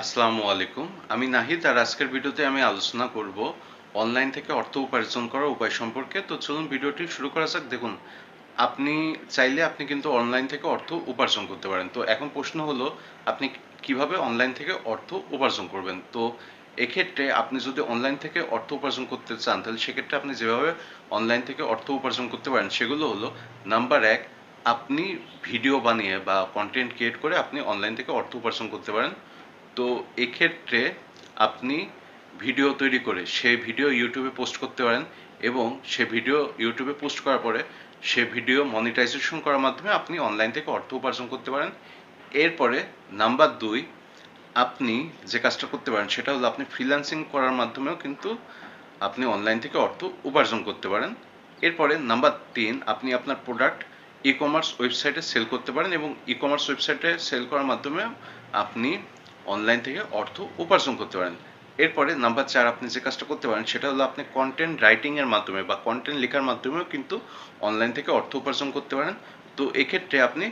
আসসালামু আলাইকুম। আমি নাহিদ আর আজকের ভিডিওতে আমি আলোচনা করব অনলাইন থেকে অর্থ উপার্জন করার উপায় সম্পর্কে। তো চলুন ভিডিওটি শুরু করা যাক। দেখুন, আপনি চাইলে আপনি কিন্তু অনলাইন থেকে অর্থ উপার্জন করতে পারেন। তো এখন প্রশ্ন হলো, আপনি কীভাবে অনলাইন থেকে অর্থ উপার্জন করবেন? তো এক্ষেত্রে আপনি যদি অনলাইন থেকে অর্থ উপার্জন করতে চান, তাহলে সেক্ষেত্রে আপনি যেভাবে অনলাইন থেকে অর্থ উপার্জন করতে পারেন, সেগুলো হলো, নাম্বার এক, আপনি ভিডিও বানিয়ে বা কন্টেন্ট ক্রিয়েট করে আপনি অনলাইন থেকে অর্থ উপার্জন করতে পারেন। তো এক্ষেত্রে আপনি ভিডিও তৈরি করে সেই ভিডিও ইউটিউবে পোস্ট করতে পারেন এবং সে ভিডিও ইউটিউবে পোস্ট করার পরে সে ভিডিও মনিটাইজেশন করার মাধ্যমে আপনি অনলাইন থেকে অর্থ উপার্জন করতে পারেন। এরপরে নাম্বার দুই, আপনি যে কাজটা করতে পারেন সেটা হলো আপনি ফ্রিল্যান্সিং করার মাধ্যমেও কিন্তু আপনি অনলাইন থেকে অর্থ উপার্জন করতে পারেন। এরপরে নাম্বার তিন, আপনি আপনার প্রোডাক্ট ই কমার্স ওয়েবসাইটে সেল করতে পারেন এবং ই কমার্স ওয়েবসাইটে সেল করার মাধ্যমে আপনি অনলাইন থেকে অর্থ উপার্জন করতে পারেন। এরপরে নাম্বার চার আপনি যে কাজটা করতে পারেন, সেটা হলো আপনি কন্টেন্ট রাইটিংয়ের মাধ্যমে বা কন্টেন্ট লেখার মাধ্যমেও কিন্তু অনলাইন থেকে অর্থ উপার্জন করতে পারেন। তো এক্ষেত্রে আপনি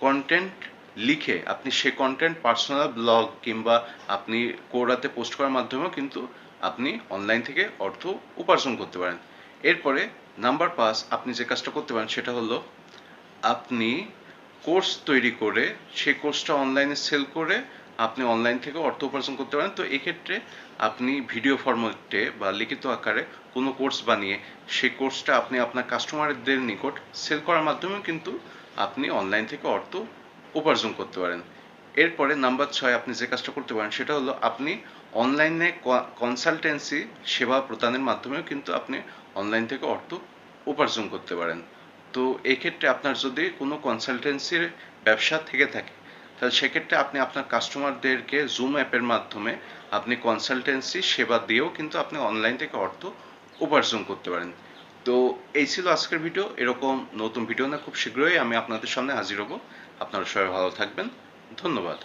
কন্টেন্ট লিখে আপনি সে কন্টেন্ট পার্সোনাল ব্লগ কিংবা আপনি কোরাতে পোস্ট করার মাধ্যমেও কিন্তু আপনি অনলাইন থেকে অর্থ উপার্জন করতে পারেন। এরপরে নাম্বার পাঁচ আপনি যে কাজটা করতে পারেন, সেটা হলো আপনি কোর্স তৈরি করে সেই কোর্সটা অনলাইনে সেল করে আপনি অনলাইন থেকে অর্থ উপার্জন করতে পারেন। তো এক্ষেত্রে আপনি ভিডিও ফরম্যাটে বা লিখিত আকারে কোনো কোর্স বানিয়ে সেই কোর্সটা আপনি আপনার কাস্টমারদের নিকট সেল করার মাধ্যমে কিন্তু আপনি অনলাইন থেকে অর্থ উপার্জন করতে পারেন। এরপরে নাম্বার ছয় আপনি যে কাজটা করতে পারেন, সেটা হলো আপনি অনলাইনে কনসালটেন্সি সেবা প্রদানের মাধ্যমেও কিন্তু আপনি অনলাইন থেকে অর্থ উপার্জন করতে পারেন। তো এক্ষেত্রে আপনার যদি কোনো কনসালটেন্সির ব্যবসা থেকে থাকে তাহলে সেক্ষেত্রে আপনি আপনার কাস্টমারদেরকে জুম অ্যাপের মাধ্যমে আপনি কনসালটেন্সি সেবা দিয়েও কিন্তু আপনি অনলাইন থেকে অর্থ উপার্জন করতে পারেন। তো এই ছিল আজকের ভিডিও এরকম নতুন ভিডিও না, খুব শীঘ্রই আমি আপনাদের সামনে হাজির হব। আপনারা সবাই ভালো থাকবেন। ধন্যবাদ।